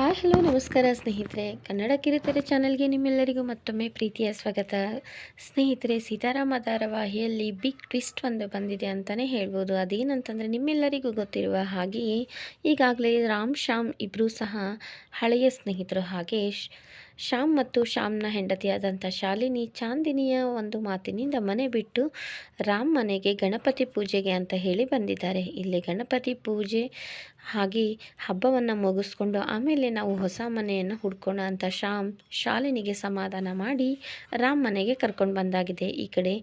Hi hello, ನಮಸ್ಕಾರ ಸ್ನೇಹಿತರೆ. ಕನ್ನಡ ಕಿರುತೆರೆ ಚಾನಲ್ಗೆ ನಿಮ್ಮೆಲ್ಲರಿಗೂ ಮತ್ತೊಮ್ಮೆ ಪ್ರೀತಿಯ ಸ್ವಾಗತ. ಸ್ನೇಹಿತರೆ, ಸೀತಾರಾಮ ಧಾರಾವಾಹಿಯಲ್ಲಿ ಬಿಗ್ ಟ್ವಿಸ್ಟ್ ಒಂದು ಬಂದಿದೆ ಅಂತಲೇ ಹೇಳ್ಬೋದು. ಅದೇನಂತಂದರೆ ನಿಮ್ಮೆಲ್ಲರಿಗೂ ಗೊತ್ತಿರುವ ಹಾಗೆಯೇ ಈಗಾಗಲೇ ರಾಮ್, ಶ್ಯಾಮ್ ಇಬ್ಬರೂ ಸಹ ಹಳೆಯ ಸ್ನೇಹಿತರು. ಹಾಗೆ ಶ್ಯಾಮ್ ಮತ್ತು ಶ್ಯಾಮ್ನ ಹೆಂಡತಿಯಾದಂಥ ಶಾಲಿನಿ ಚಾಂದಿನಿಯ ಒಂದು ಮಾತಿನಿಂದ ಮನೆ ಬಿಟ್ಟು ರಾಮ್ ಮನೆಗೆ ಗಣಪತಿ ಪೂಜೆಗೆ ಅಂತ ಹೇಳಿ ಬಂದಿದ್ದಾರೆ. ಇಲ್ಲಿ ಗಣಪತಿ ಪೂಜೆ ಹಾಗೆ ಹಬ್ಬವನ್ನು ಮುಗಿಸ್ಕೊಂಡು ಆಮೇಲೆ ನಾವು ಹೊಸ ಮನೆಯನ್ನು ಹುಡ್ಕೋಣ ಅಂತ ಶ್ಯಾಮ್ ಶಾಲಿನಿಗೆ ಸಮಾಧಾನ ಮಾಡಿ ರಾಮ್ ಮನೆಗೆ ಕರ್ಕೊಂಡು ಬಂದಾಗಿದೆ. ಈ ಕಡೆ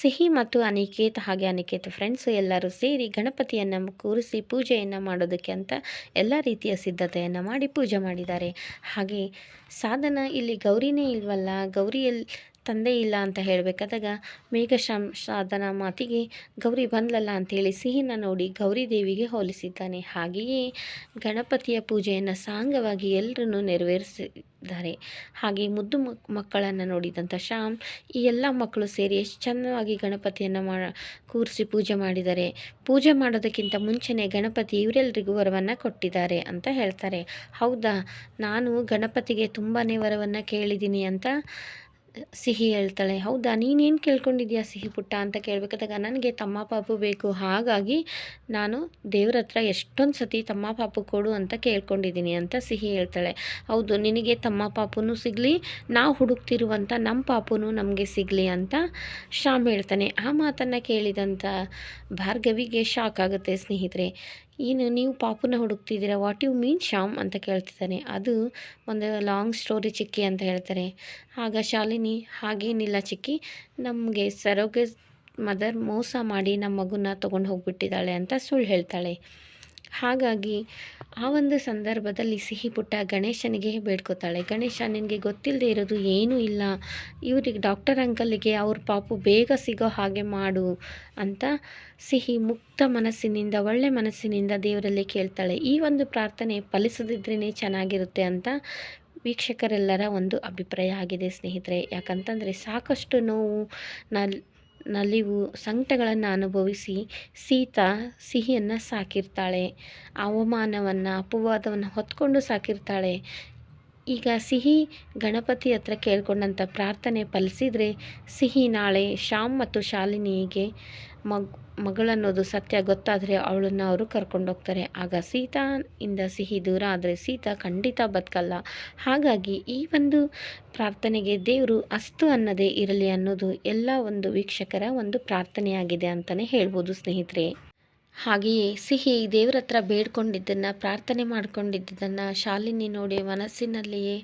ಸಿಹಿ ಮತ್ತು ಅನಿಕೇತ್ ಹಾಗೆ ಅನಿಕೇತ್ ಫ್ರೆಂಡ್ಸ್ ಎಲ್ಲರೂ ಸೇರಿ ಗಣಪತಿಯನ್ನು ಕೂರಿಸಿ ಪೂಜೆಯನ್ನು ಮಾಡೋದಕ್ಕೆ ಅಂತ ಎಲ್ಲ ರೀತಿಯ ಸಿದ್ಧತೆಯನ್ನು ಮಾಡಿ ಪೂಜೆ ಮಾಡಿದ್ದಾರೆ. ಹಾಗೆ ಸಾಧನ ಇಲ್ಲಿ ಗೌರಿನೇ ಇಲ್ವಲ್ಲ? ಗೌರಿ ಎಲ್ ತಂದೆ ಇಲ್ಲ ಅಂತ ಹೇಳಬೇಕಾದಾಗ ಮೇಘಶ್ಯಾಮ್ ಸಾಧನ ಮಾತಿಗೆ ಗೌರಿ ಬಂದ್ಲಲ್ಲ ಅಂಥೇಳಿ ಸಿಹಿನ ನೋಡಿ ಗೌರಿ ದೇವಿಗೆ ಹೋಲಿಸಿದ್ದಾನೆ. ಹಾಗೆಯೇ ಗಣಪತಿಯ ಪೂಜೆಯನ್ನು ಸಾಂಗವಾಗಿ ಎಲ್ಲರನ್ನು ನೆರವೇರಿಸಿದ್ದಾರೆ. ಹಾಗೆ ಮುದ್ದು ಮಕ್ ಮಕ್ಕಳನ್ನು ನೋಡಿದಂಥ ಶ್ಯಾಮ್, ಈ ಎಲ್ಲ ಮಕ್ಕಳು ಸೇರಿ ಎಷ್ಟು ಚೆನ್ನಾಗಿ ಗಣಪತಿಯನ್ನು ಮಾ, ಕೂರಿಸಿ ಪೂಜೆ ಮಾಡಿದ್ದಾರೆ ಪೂಜೆ ಮಾಡೋದಕ್ಕಿಂತ ಮುಂಚೆನೇ ಗಣಪತಿ ಇವರೆಲ್ಲರಿಗೂ ವರವನ್ನು ಕೊಟ್ಟಿದ್ದಾರೆ ಅಂತ ಹೇಳ್ತಾರೆ. ಹೌದಾ? ನಾನು ಗಣಪತಿಗೆ ತುಂಬಾ ವರವನ್ನು ಕೇಳಿದ್ದೀನಿ ಅಂತ ಸಿಹಿ ಹೇಳ್ತಾಳೆ, ಹೌದಾ, ನೀನೇನು ಕೇಳ್ಕೊಂಡಿದ್ಯಾ ಸಿಹಿ ಪುಟ್ಟ ಅಂತ ಕೇಳಬೇಕಾದಾಗ ನನಗೆ ತಮ್ಮ ಪಾಪು ಬೇಕು, ಹಾಗಾಗಿ ನಾನು ದೇವ್ರ ಹತ್ರ ಎಷ್ಟೊಂದು ಸತಿ ತಮ್ಮ ಪಾಪು ಕೊಡು ಅಂತ ಕೇಳ್ಕೊಂಡಿದ್ದೀನಿ ಅಂತ ಸಿಹಿ ಹೇಳ್ತಾಳೆ. ಹೌದು, ನಿನಗೆ ತಮ್ಮ ಪಾಪುನೂ ಸಿಗಲಿ, ನಾವು ಹುಡುಕ್ತಿರುವಂಥ ನಮ್ಮ ಪಾಪುನೂ ನಮಗೆ ಸಿಗಲಿ ಅಂತ ಶ್ಯಾಮ್ ಹೇಳ್ತಾನೆ. ಆ ಮಾತನ್ನು ಕೇಳಿದಂಥ ಭಾರ್ಗವಿಗೆ ಶಾಕ್ ಆಗುತ್ತೆ ಸ್ನೇಹಿತರೆ. ಏನು ನೀವು ಪಾಪುನ ಹುಡುಕ್ತಿದ್ದೀರಾ? ವಾಟ್ ಯು ಮೀನ್ ಶ್ಯಾಮ್ ಅಂತ ಕೇಳ್ತಿದ್ದಾನೆ. ಅದು ಒಂದು ಲಾಂಗ್ ಸ್ಟೋರಿ ಚಿಕ್ಕಿ ಅಂತ ಹೇಳ್ತಾರೆ. ಆಗ ಶಾಲಿನಿ, ಹಾಗೇನಿಲ್ಲ ಚಿಕ್ಕಿ, ನಮಗೆ ಸರೋಗೆ ಮದರ್ ಮೋಸ ಮಾಡಿ ನಮ್ಮ ಮಗುನ ತೊಗೊಂಡು ಹೋಗಿಬಿಟ್ಟಿದ್ದಾಳೆ ಅಂತ ಸುಳ್ಳು ಹೇಳ್ತಾಳೆ. ಹಾಗಾಗಿ ಆ ಒಂದು ಸಂದರ್ಭದಲ್ಲಿ ಸಿಹಿ ಪುಟ್ಟ ಗಣೇಶನಿಗೆ ಬೇಡ್ಕೋತಾಳೆ. ಗಣೇಶ, ನಿನಗೆ ಗೊತ್ತಿಲ್ಲದೆ ಇರೋದು ಏನೂ ಇಲ್ಲ. ಇವ್ರಿಗೆ ಡಾಕ್ಟರ್ ಅಂಕಲ್ಗೆ ಅವ್ರ ಪಾಪು ಬೇಗ ಸಿಗೋ ಹಾಗೆ ಮಾಡು ಅಂತ ಸಿಹಿ ಮುಕ್ತ ಮನಸ್ಸಿನಿಂದ, ಒಳ್ಳೆ ಮನಸ್ಸಿನಿಂದ ದೇವರಲ್ಲಿ ಕೇಳ್ತಾಳೆ. ಈ ಒಂದು ಪ್ರಾರ್ಥನೆ ಫಲಿಸದಿದ್ರೇ ಚೆನ್ನಾಗಿರುತ್ತೆ ಅಂತ ವೀಕ್ಷಕರೆಲ್ಲರ ಒಂದು ಅಭಿಪ್ರಾಯ ಆಗಿದೆ ಸ್ನೇಹಿತರೆ. ಯಾಕಂತಂದರೆ ಸಾಕಷ್ಟು ನೋವು, ನಲ್ ನಲಿವು ಸಂಕಟಗಳನ್ನು ಅನುಭವಿಸಿ ಸೀತಾ ಸಿಹಿಯನ್ನು ಸಾಕಿರ್ತಾಳೆ. ಅವಮಾನವನ್ನು ಅಪವಾದವನ್ನು ಹೊತ್ಕೊಂಡು ಸಾಕಿರ್ತಾಳೆ. ಈಗ ಸಿಹಿ ಗಣಪತಿ ಹತ್ರ ಕೇಳ್ಕೊಂಡಂಥ ಪ್ರಾರ್ಥನೆ ಫಲಿಸಿದರೆ ಸಿಹಿ ನಾಳೆ ಶ್ಯಾಮ್ ಮತ್ತು ಶಾಲಿನಿಗೆ ಮಗ್, ಮಗಳನ್ನೋದು ಸತ್ಯ ಗೊತ್ತಾದರೆ ಅವಳನ್ನು ಅವರು ಕರ್ಕೊಂಡೋಗ್ತಾರೆ. ಆಗ ಸೀತಾ ಇಂದ ಸಿಹಿ ದೂರ ಆದರೆ ಸೀತಾ ಖಂಡಿತ ಬದುಕಲ್ಲ. ಹಾಗಾಗಿ ಈ ಒಂದು ಪ್ರಾರ್ಥನೆಗೆ ದೇವರು ಅಸ್ತು ಅನ್ನದೇ ಇರಲಿ ಅನ್ನೋದು ಎಲ್ಲ ಒಂದು ವೀಕ್ಷಕರ ಒಂದು ಪ್ರಾರ್ಥನೆಯಾಗಿದೆ ಅಂತಲೇ ಹೇಳ್ಬೋದು ಸ್ನೇಹಿತರೆ. ಹಾಗೆಯೇ ಸಿಹಿ ದೇವ್ರ ಹತ್ರ ಬೇಡ್ಕೊಂಡಿದ್ದನ್ನು ಪ್ರಾರ್ಥನೆ ಮಾಡ್ಕೊಂಡಿದ್ದನ್ನು ಶಾಲಿನಿ ನೋಡಿ ಮನಸ್ಸಿನಲ್ಲಿಯೇ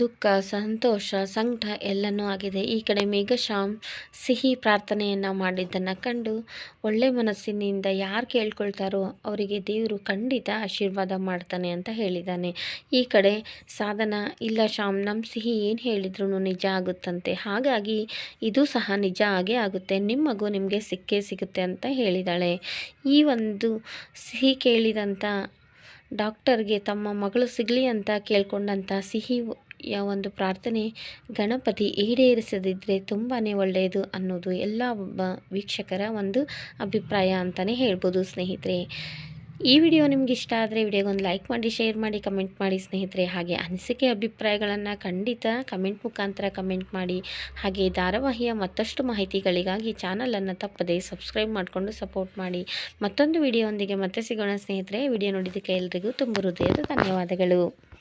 ದುಃಖ, ಸಂತೋಷ, ಸಂಕಟ ಎಲ್ಲನೂ ಆಗಿದೆ. ಈ ಕಡೆ ಮೇಘಶಾಮ್ ಸಿಹಿ ಪ್ರಾರ್ಥನೆಯನ್ನು ಮಾಡಿದ್ದನ್ನು ಕಂಡು ಒಳ್ಳೆ ಮನಸ್ಸಿನಿಂದ ಯಾರು ಕೇಳ್ಕೊಳ್ತಾರೋ ಅವರಿಗೆ ದೇವರು ಖಂಡಿತ ಆಶೀರ್ವಾದ ಮಾಡ್ತಾನೆ ಅಂತ ಹೇಳಿದ್ದಾನೆ. ಈ ಕಡೆ ಸಾಧನ, ಇಲ್ಲ ಶ್ಯಾಮ್ ನಮ್ಮ ಸಿಹಿ ಏನು ಹೇಳಿದ್ರು ನಿಜ ಆಗುತ್ತಂತೆ. ಹಾಗಾಗಿ ಇದು ಸಹ ನಿಜ ಆಗೇ ಆಗುತ್ತೆ. ನಿಮ್ಮ ಮಗು ನಿಮಗೆ ಸಿಕ್ಕೇ ಸಿಗುತ್ತೆ ಅಂತ ಹೇಳಿದಾಳೆ. ಈ ಒಂದು ಸಿಹಿ ಕೇಳಿದಂಥ ಡಾಕ್ಟರ್ಗೆ ತಮ್ಮ ಮಗಳು ಸಿಗಲಿ ಅಂತ ಕೇಳ್ಕೊಂಡಂಥ ಸಿಹಿ ಯ ಒಂದು ಪ್ರಾರ್ಥನೆ ಗಣಪತಿ ಈಡೇರಿಸದಿದ್ದರೆ ತುಂಬಾ ಒಳ್ಳೆಯದು ಅನ್ನೋದು ಎಲ್ಲ ಒಬ್ಬ ವೀಕ್ಷಕರ ಒಂದು ಅಭಿಪ್ರಾಯ ಅಂತಲೇ ಹೇಳ್ಬೋದು ಸ್ನೇಹಿತರೆ. ಈ ವಿಡಿಯೋ ನಿಮ್ಗೆ ಇಷ್ಟ ಆದರೆ ವಿಡಿಯೋಗೊಂದು ಲೈಕ್ ಮಾಡಿ, ಶೇರ್ ಮಾಡಿ, ಕಮೆಂಟ್ ಮಾಡಿ ಸ್ನೇಹಿತರೆ. ಹಾಗೆ ಅನಿಸಿಕೆ ಅಭಿಪ್ರಾಯಗಳನ್ನು ಖಂಡಿತ ಕಮೆಂಟ್ ಮುಖಾಂತರ ಕಮೆಂಟ್ ಮಾಡಿ. ಹಾಗೆ ಧಾರಾವಾಹಿಯ ಮತ್ತಷ್ಟು ಮಾಹಿತಿಗಳಿಗಾಗಿ ಚಾನಲನ್ನು ತಪ್ಪದೆ ಸಬ್ಸ್ಕ್ರೈಬ್ ಮಾಡಿಕೊಂಡು ಸಪೋರ್ಟ್ ಮಾಡಿ. ಮತ್ತೊಂದು ವಿಡಿಯೋೊಂದಿಗೆ ಮತ್ತೆ ಸಿಗೋಣ ಸ್ನೇಹಿತರೆ. ವಿಡಿಯೋ ನೋಡಿದ್ದಕ್ಕೆ ಎಲ್ರಿಗೂ ತುಂಬ ಹೃದಯದ ಧನ್ಯವಾದಗಳು.